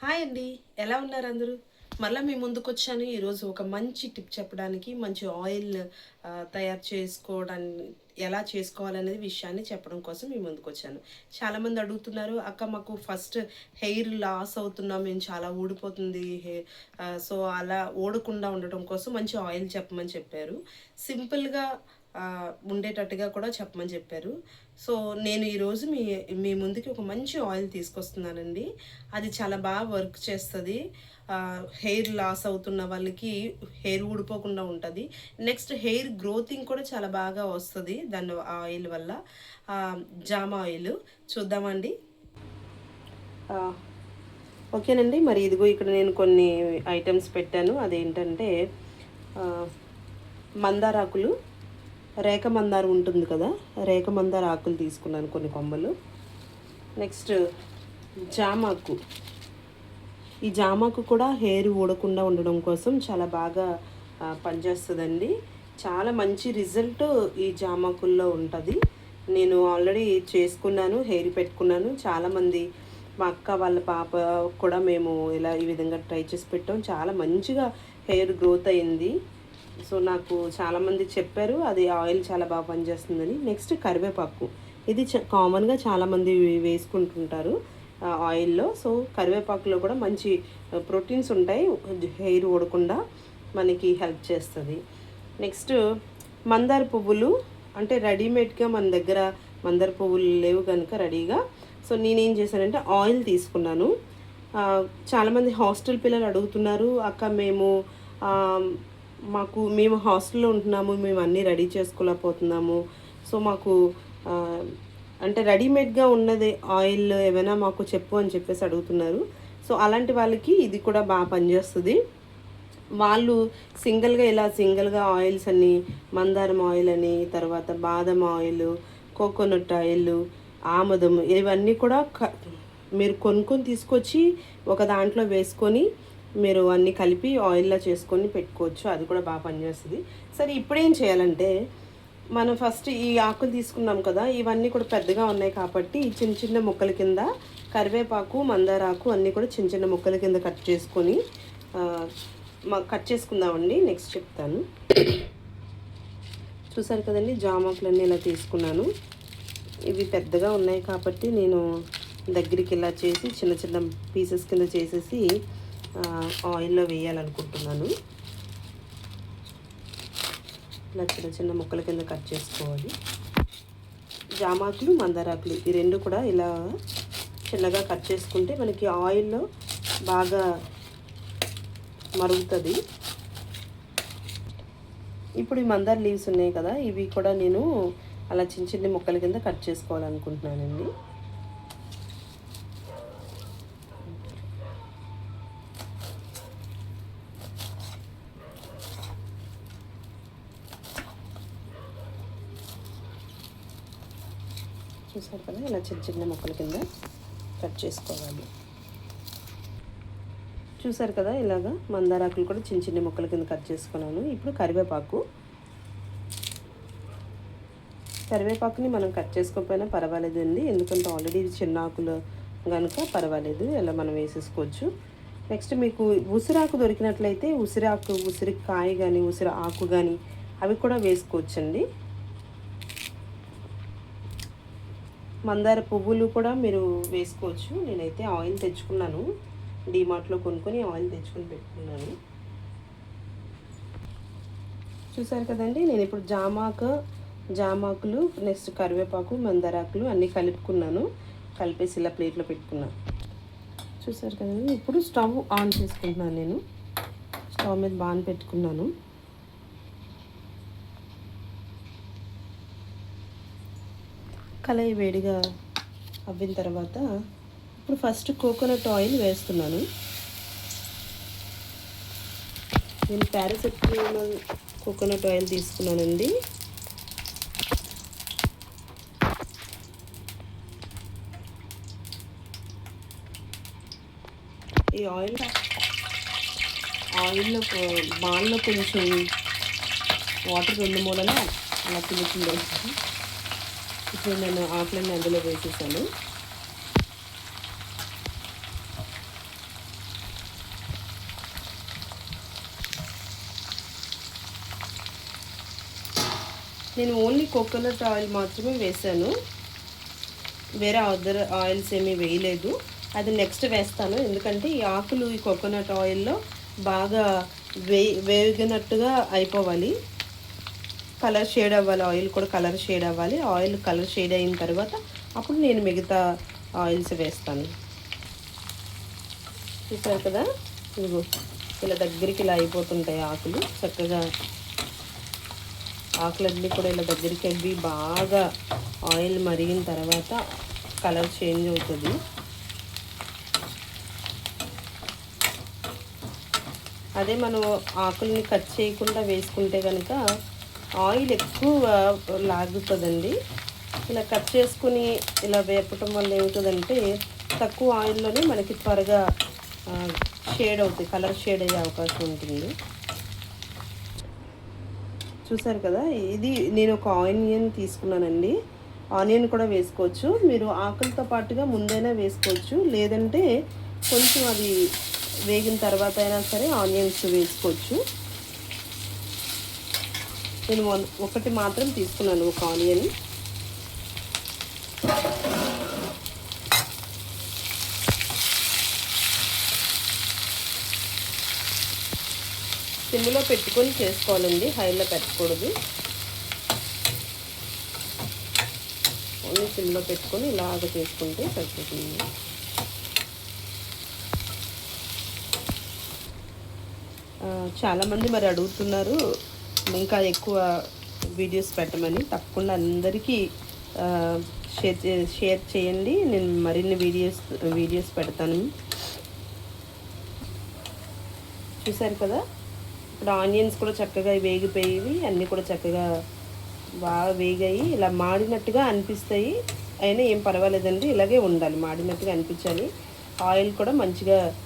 Hi అండి. ఎలా ఉన్నారు అందరూ? మళ్ళీ మీ ముందుకు వచ్చాను ఈరోజు ఒక మంచి టిప్ చెప్పడానికి మంచి ఆయిల్ తయారు చేసుకోవడానికి ఎలా చేసుకోవాలనేది విషయాన్ని చెప్పడం కోసం మీ ముందుకు వచ్చాను చాలామంది అడుగుతున్నారు అక్క మాకు ఫస్ట్ హెయిర్ లాస్ అవుతున్నాం మేము చాలా ఊడిపోతుంది హెయిర్ సో అలా ఊడకుండా ఉండటం కోసం మంచి ఆయిల్ చెప్పమని చెప్పారు. సింపుల్గా ఉండేటట్టుగా కూడా చెప్పమని చెప్పారు. సో నేను ఈరోజు మీ మీ ముందుకి ఒక మంచి ఆయిల్ తీసుకొస్తున్నానండి. అది చాలా బాగా వర్క్ చేస్తుంది. హెయిర్ లాస్ అవుతున్న వాళ్ళకి హెయిర్ ఊడిపోకుండా ఉంటుంది. నెక్స్ట్ హెయిర్ గ్రోతింగ్ కూడా చాలా బాగా వస్తుంది దాని ఆయిల్ వల్ల. జామ ఆయిల్ చూద్దామండి. ఓకేనండి. మరి ఇదిగో ఇక్కడ నేను కొన్ని ఐటమ్స్ పెట్టాను. అదేంటంటే మందారాకులు రేఖ మందారం ఉంటుంది కదా రేఖ మందార ఆకులు తీసుకున్నాను కొన్ని కొమ్మలు. నెక్స్ట్ జామాకు. ఈ జామాకు కూడా హెయిర్ ఊడకుండా ఉండడం కోసం చాలా బాగా పనిచేస్తుందండి. చాలా మంచి రిజల్ట్ ఈ జామాకుల్లో ఉంటుంది. నేను ఆల్రెడీ చేసుకున్నాను హెయిర్ పెట్టుకున్నాను. చాలామంది మా అక్క వాళ్ళ పాప కూడా మేము ఇలా ఈ విధంగా ట్రై చేసి పెట్టాం. చాలా మంచిగా హెయిర్ గ్రోత్ అయింది. సో నాకు చాలామంది చెప్పారు అది ఆయిల్ చాలా బాగా పనిచేస్తుందని. నెక్స్ట్ కరివేపాకు. ఇది చ- కామన్గా చాలామంది వేసుకుంటుంటారు ఆయిల్లో. సో కరివేపాకులో కూడా మంచి ప్రోటీన్స్ ఉంటాయి హెయిర్ ఊడకుండా మనకి హెల్ప్ చేస్తుంది. నెక్స్ట్ మందార పువ్వులు అంటే రెడీమేడ్గా మన దగ్గర మందార పువ్వులు లేవు కనుక రెడీగా. సో నేనేం చేశానంటే ఆయిల్ తీసుకున్నాను. చాలామంది హాస్టల్ పిల్లలు అడుగుతున్నారు అక్క మేము మాకు మేము హాస్టల్లో ఉంటున్నాము మేము అన్నీ రెడీ చేసుకోలేకపోతున్నాము. సో మాకు అంటే రెడీమేడ్గా ఉన్నది ఆయిల్ ఏమైనా మాకు చెప్పు అని చెప్పేసి అడుగుతున్నారు. సో అలాంటి వాళ్ళకి ఇది కూడా బాగా పనిచేస్తుంది. వాళ్ళు సింగిల్గా ఇలా సింగిల్గా ఆయిల్స్ అని మందారం ఆయిల్ అని తర్వాత బాదం ఆయిల్ కోకోనట్ ఆయిల్ ఆముదం ఇవన్నీ కూడా క- మీరు కొనుక్కొని తీసుకొచ్చి ఒక దాంట్లో వేసుకొని మీరు అన్నీ కలిపి ఆయిల్లో చేసుకొని పెట్టుకోవచ్చు. అది కూడా బాగా పనిచేస్తుంది. సరే ఇప్పుడేం చేయాలంటే మనం ఫస్ట్ ఈ ఆకులు తీసుకున్నాం కదా ఇవన్నీ కూడా పెద్దగా ఉన్నాయి కాబట్టి ఈ చిన్న చిన్న ముక్కల కింద కరివేపాకు మందారాకు అన్నీ కూడా చిన్న చిన్న ముక్కల కింద కట్ చేసుకొని కట్ చేసుకుందామండి. నెక్స్ట్ చెప్తాను. చూసారు కదండి జామాకులన్నీ ఇలా తీసుకున్నాను. ఇవి పెద్దగా ఉన్నాయి కాబట్టి నేను దగ్గరికి ఇలా చేసి చిన్న చిన్న పీసెస్ కింద చేసేసి ఆయిల్లో వేయాలనుకుంటున్నాను. ఇలా చిన్న చిన్న ముక్కల కింద కట్ చేసుకోవాలి. జామాకులు మందారాకులు ఈ రెండు కూడా ఇలా చిన్నగా కట్ చేసుకుంటే మనకి ఆయిల్లో బాగా మరుగుతుంది. ఇప్పుడు ఈ మందార లీవ్స్ ఉన్నాయి కదా ఇవి కూడా నేను అలా చిన్న చిన్న ముక్కల కింద కట్ చేసుకోవాలనుకుంటున్నానండి. చూసారు కదా ఇలా చిన్న చిన్న ముక్కల కింద కట్ చేసుకోవాలి. చూసారు కదా ఇలాగా మందారాకులు కూడా చిన్న చిన్న ముక్కల కింద కట్ చేసుకున్నాను. ఇప్పుడు కరివేపాకు. కరివేపాకుని మనం కట్ చేసుకోకపోయినా పర్వాలేదండి. ఎందుకంటే ఆల్రెడీ చిన్న ఆకులు కనుక పర్వాలేదు. ఇలా మనం వేసేసుకోవచ్చు. నెక్స్ట్ మీకు ఉసిరాకు దొరికినట్లయితే ఉసిరాకు ఉసిరి కాయ కానీ ఉసిరి ఆకు కానీ అవి కూడా వేసుకోవచ్చండి. మందార పువ్వులు కూడా మీరు వేసుకోవచ్చు. నేనైతే ఆయిల్ తెచ్చుకున్నాను. డీమార్ట్లో కొనుక్కొని ఆయిల్ తెచ్చుకొని పెట్టుకున్నాను. చూసారు కదండి నేను ఇప్పుడు జామాకు జామాకులు నెక్స్ట్ కరివేపాకు మందారాకులు అన్నీ కలుపుకున్నాను. కలిపేసి ఇలా ప్లేట్లో పెట్టుకున్నాను చూసారు కదండి ఇప్పుడు స్టవ్ ఆన్ చేసుకుంటున్నాను నేను. స్టవ్ మీద బాగా పెట్టుకున్నాను. కళాయి వేడిగా అవ్విన తర్వాత ఇప్పుడు ఫస్ట్ కోకోనట్ ఆయిల్ వేస్తున్నాను. నేను పారాసెటమాల్ కోకోనట్ ఆయిల్ తీసుకున్నానండి. ఈ ఆయిల్ ఆయిల్లో బాల్లో కొంచెం వాటర్ రెండు మూలన అలా పిలుచుంది ఇప్పుడు నేను ఆకులన్నీ అందులో వేసేసాను. నేను ఓన్లీ కోకోనట్ ఆయిల్ మాత్రమే వేసాను. వేరే అదర్ ఆయిల్స్ ఏమీ వేయలేదు. అది నెక్స్ట్ వేస్తాను. ఎందుకంటే ఈ ఆకులు ఈ కోకోనట్ ఆయిల్లో బాగా వే వేగినట్టుగా అయిపోవాలి. కలర్ షేడ్ అవ్వాలి ఆయిల్ కూడా కలర్ షేడ్ అవ్వాలి. ఆయిల్ కలర్ షేడ్ అయిన తర్వాత అప్పుడు నేను మిగతా ఆయిల్స్ వేస్తాను. చూసారు కదా? ఇదిగో ఇలా దగ్గరికి ఇలా అయిపోతుంటాయి ఆకులు. చక్కగా ఆకులన్నీ కూడా ఇలా దగ్గరికి అవి బాగా ఆయిల్ మరిగిన తర్వాత కలర్ చేంజ్ అవుతుంది. అదే మనం ఆకుల్ని కట్ చేయకుండా వేసుకుంటే కనుక ఆయిల్ ఎక్కువ లాగుతుందండి. ఇలా కట్ చేసుకుని ఇలా వేపటం వల్ల ఏమవుతుందంటే తక్కువ ఆయిల్లోనే మనకి త్వరగా షేడ్ అవుతుంది కలర్ షేడ్ అయ్యే అవకాశం ఉంటుంది. చూసారు కదా ఇది నేను ఒక ఆనియన్ తీసుకున్నానండి. ఆనియన్ కూడా వేసుకోవచ్చు. మీరు ఆకులతో పాటుగా ముందైనా వేసుకోవచ్చు. లేదంటే కొంచెం అది వేగిన తర్వాత అయినా సరే ఆనియన్స్ వేసుకోవచ్చు. నేను వన్- ఒకటి మాత్రం తీసుకున్నాను ఒక ఆనియన్. సిమ్లో పెట్టుకొని చేసుకోవాలండి హైలో పెట్టకూడదు. ఓన్లీ సిమ్లో పెట్టుకొని ఇలాగ చేసుకుంటే సరిపోతుంది. చాలామంది మరి అడుగుతున్నారు ఇంకా ఎక్కువ వీడియోస్ పెట్టమని తప్పకుండా అందరికీ షేర్ చే- షేర్ చేయండి. నేను మరిన్ని వీడియోస్ వీడియోస్ పెడతాను. చూసారు కదా? ఇప్పుడు ఆనియన్స్ కూడా చక్కగా వేగిపోయేవి అన్నీ కూడా చక్కగా బాగా వేగాయి. ఇలా మాడినట్టుగా అనిపిస్తాయి. అయినా ఏం పర్వాలేదండి. ఇలాగే ఉండాలి. మాడినట్టుగా అనిపించాలి. ఆయిల్ కూడా మంచిగా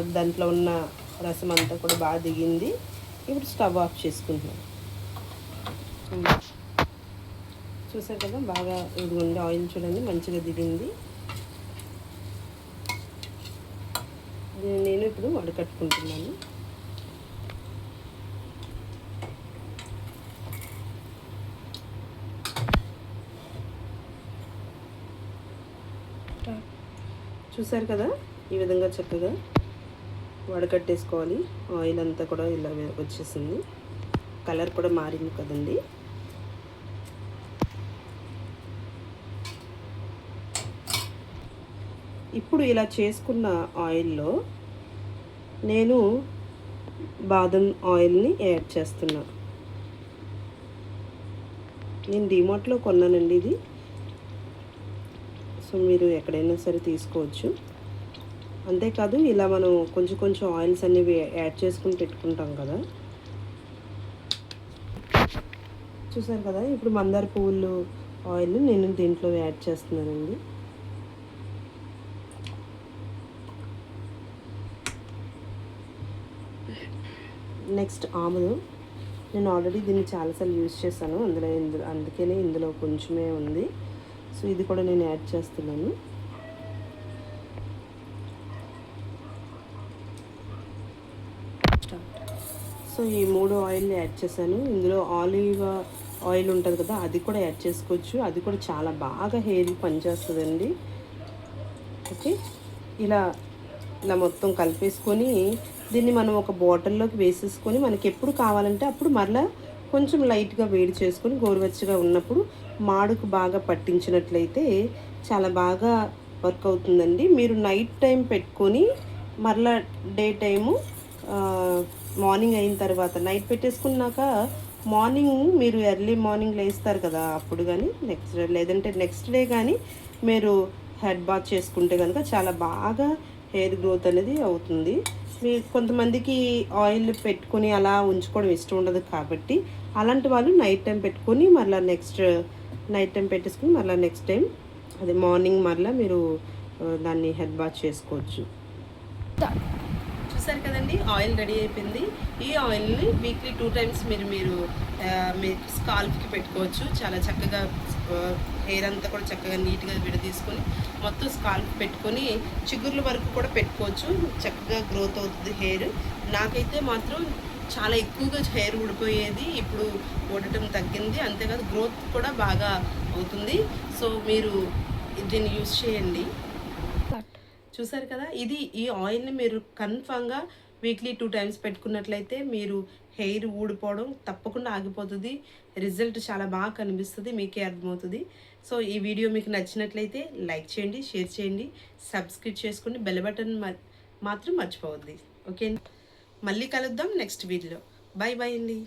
దాంట్లో ఉన్న రసం అంతా కూడా బాగా దిగింది. ఇప్పుడు స్టవ్ ఆఫ్ చేసుకుంటున్నాను ఉమ్. చూసారు కదా బాగా ఇదిగోండి ఆయిల్ చూడండి మంచిగా దిగింది. నేను ఇప్పుడు వడకట్టుకుంటున్నాను. చూసారు కదా ఈ విధంగా చక్కగా వడకట్టేసుకోవాలి. ఆయిల్ అంతా కూడా ఇలా వచ్చేసింది. కలర్ కూడా మారింది కదండి. ఇప్పుడు ఇలా చేసుకున్న ఆయిల్లో నేను బాదం ఆయిల్ని యాడ్ చేస్తున్నా. నేను డిమార్ట్లో కొన్నానండి ఇది. సో మీరు ఎక్కడైనా సరే తీసుకోవచ్చు. అంతేకాదు ఇలా మనం కొంచెం కొంచెం ఆయిల్స్ అనేవి యాడ్ చేసుకుని పెట్టుకుంటాం కదా. చూసారు కదా ఇప్పుడు మందార పువ్వులు ఆయిల్ నేను దీంట్లో యాడ్ చేస్తున్నానండి. నెక్స్ట్ ఆముదం నేను ఆల్రెడీ దీన్ని చాలాసార్లు యూజ్ చేశాను. అందులో ఇందులో అందుకనే ఇందులో కొంచెమే ఉంది. సో ఇది కూడా నేను యాడ్ చేస్తున్నాను. సో ఈ మూడు ఆయిల్ని యాడ్ చేశాను. ఇందులో ఆలివ్ ఆయిల్ ఉంటుంది కదా అది కూడా యాడ్ చేసుకోవచ్చు. అది కూడా చాలా బాగా హెయిర్ పనిచేస్తుందండి. ఓకే. ఇలా ఇలా మొత్తం కలిపేసుకొని దీన్ని మనం ఒక బాటిల్లోకి వేసేసుకొని మనకి ఎప్పుడు కావాలంటే అప్పుడు మరలా కొంచెం లైట్గా వేడి చేసుకొని గోరువెచ్చగా ఉన్నప్పుడు మాడుకు బాగా పట్టించినట్లయితే చాలా బాగా వర్క్ అవుతుందండి. మీరు నైట్ టైం పెట్టుకొని మరలా డే టైము మార్నింగ్ అయిన తర్వాత నైట్ పెట్టేసుకున్నాక మార్నింగ్ మీరు ఎర్లీ మార్నింగ్ లేస్తారు కదా అప్పుడు కానీ నెక్స్ట్ డే లేదంటే నెక్స్ట్ డే కానీ మీరు హెడ్ బాత్ చేసుకుంటే కనుక చాలా బాగా హెయిర్ గ్రోత్ అనేది అవుతుంది. మీ కొంతమందికి ఆయిల్ పెట్టుకొని అలా ఉంచుకోవడం ఇష్టం ఉండదు కాబట్టి అలాంటి వాళ్ళు నైట్ టైం పెట్టుకొని మళ్ళీ నెక్స్ట్ నైట్ టైం పెట్టేసుకుని మళ్ళీ నెక్స్ట్ టైం అదే మార్నింగ్ మళ్ళీ మీరు దాన్ని హెడ్ బాత్ చేసుకోవచ్చు. చూసారు కదండి ఆయిల్ రెడీ అయిపోయింది. ఈ ఆయిల్ని వీక్లీ టూ టైమ్స్ మీరు మీరు మీ స్కాల్ప్కి పెట్టుకోవచ్చు. చాలా చక్కగా హెయిర్ అంతా కూడా చక్కగా నీట్గా విడదీసుకొని మొత్తం స్కాల్ప్ పెట్టుకొని చిగుర్ల వరకు కూడా పెట్టుకోవచ్చు. చక్కగా గ్రోత్ అవుతుంది హెయిర్. నాకైతే మాత్రం చాలా ఎక్కువగా హెయిర్ ఊడిపోయేది ఇప్పుడు ఊడటం తగ్గింది. అంతేకాదు గ్రోత్ కూడా బాగా అవుతుంది. సో మీరు దీన్ని యూస్ చేయండి. చూసారు కదా? ఇది ఈ ఆయిల్ని మీరు కన్ఫామ్గా వీక్లీ టూ టైమ్స్ పెట్టుకున్నట్లయితే మీరు హెయిర్ ఊడిపోవడం తప్పకుండా ఆగిపోతుంది. రిజల్ట్ చాలా బాగా కనిపిస్తుంది మీకే అర్థమవుతుంది. సో ఈ వీడియో మీకు నచ్చినట్లయితే లైక్ చేయండి షేర్ చేయండి సబ్స్క్రైబ్ చేసుకోండి బెల్ బటన్ మాత్రం మర్చిపోవద్ది. ఓకే మళ్ళీ కలుద్దాం నెక్స్ట్ వీడియోలో. బాయ్ బాయ్ అండి.